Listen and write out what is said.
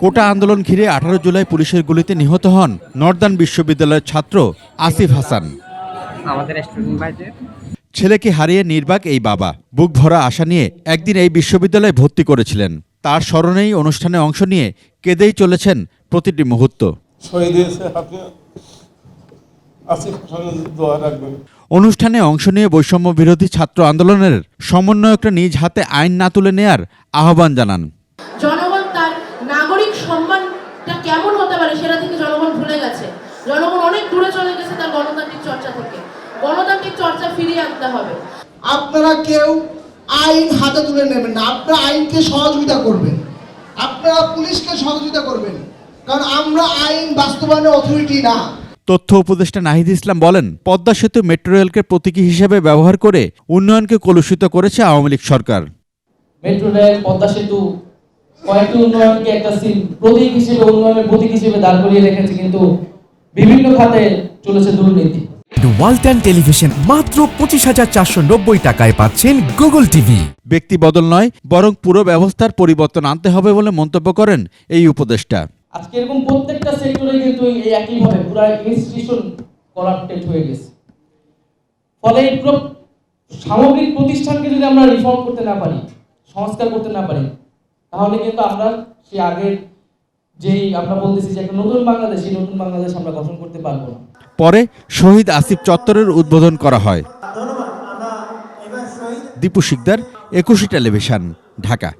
কোটা আন্দোলন ঘিরে আঠারো জুলাই পুলিশের গুলিতে নিহত হন নর্দার্ন বিশ্ববিদ্যালয়ের ছাত্র আসিফ হাসান। আমাদের স্টুডেন্ট ভাইদের। ছেলেকে হারিয়ে নির্বাক এই বাবা। বুক ভরা আশা নিয়ে একদিন এই বিশ্ববিদ্যালয়ে ভর্তি করেছিলেন। তার স্মরণেই অনুষ্ঠানে অংশ নিয়ে কেঁদেই চলেছেন প্রতিটি মুহূর্ত। অনুষ্ঠানে অংশ নিয়ে বৈষম্য বিরোধী ছাত্র আন্দোলনের সমন্বয়করা নিজ হাতে আইন না তুলে নেয়ার আহ্বান জানান জনগণ তার নাগরিক সম্মানটা কেমন হতে পারে সেটা থেকে জনগণ ভুলে গেছে। জনগণ অনেক দূরে চলে গেছে তার গণতান্ত্রিক চর্চা থেকে। গণতান্ত্রিক চর্চা ফিরিয়ে আনতে হবে। আপনারা কেউ আইন হাতে তুলে নেবেন না। আপনারা আইনকে সহযোগিতা করবেন। আপনারা পুলিশকে সহযোগিতা করবেন। কারণ আমরা আইন বাস্তবায়নের অথরিটি না। তথ্য উপদেষ্টা নাহিদ ইসলাম বলেন পদ্মা সেতু মেট্রো রেলকে প্রতীকী হিসেবে ব্যবহার করে উন্নয়নকে কলুষিত করেছে আওয়ামী লীগ সরকার। মেট্রো রেল পদ্মা সেতু কয়েকটি উন্নয়নকে একটা প্রতীক হিসেবে উন্নয়নের প্রতীক হিসেবে দাঁড় করিয়ে রেখেছে কিন্তু বিভিন্ন খাতে চলেছে দুর্নীতি। ওয়ালটন টেলিভিশন মাত্র পঁচিশ হাজার চারশো নব্বই টাকায় পাচ্ছেন গুগল টিভি। ব্যক্তি বদল নয় বরং পুরো ব্যবস্থার পরিবর্তন আনতে হবে বলে মন্তব্য করেন এই উপদেষ্টা। আজকে এরকম প্রত্যেকটা সেক্টরে কিন্তু এই একইভাবে পুরো ইনস্টিটিউশন করাপ্টেড হয়ে গেছে। ফলে এই সামগ্রিক প্রতিষ্ঠানকে যদি আমরা রিফর্ম করতে না পারি সংস্কার করতে না পারি তাহলে কিন্তু আমরা সেই আগের যেই আমরা বলতেছি যে একটা নতুন বাংলাদেশ সেই নতুন বাংলাদেশ আমরা গঠন করতে পারব না। পরে শহীদ আসিফ চত্বরের উদ্বোধন করা হয়। দীপু শিকদার একুশে টেলিভিশন ঢাকা।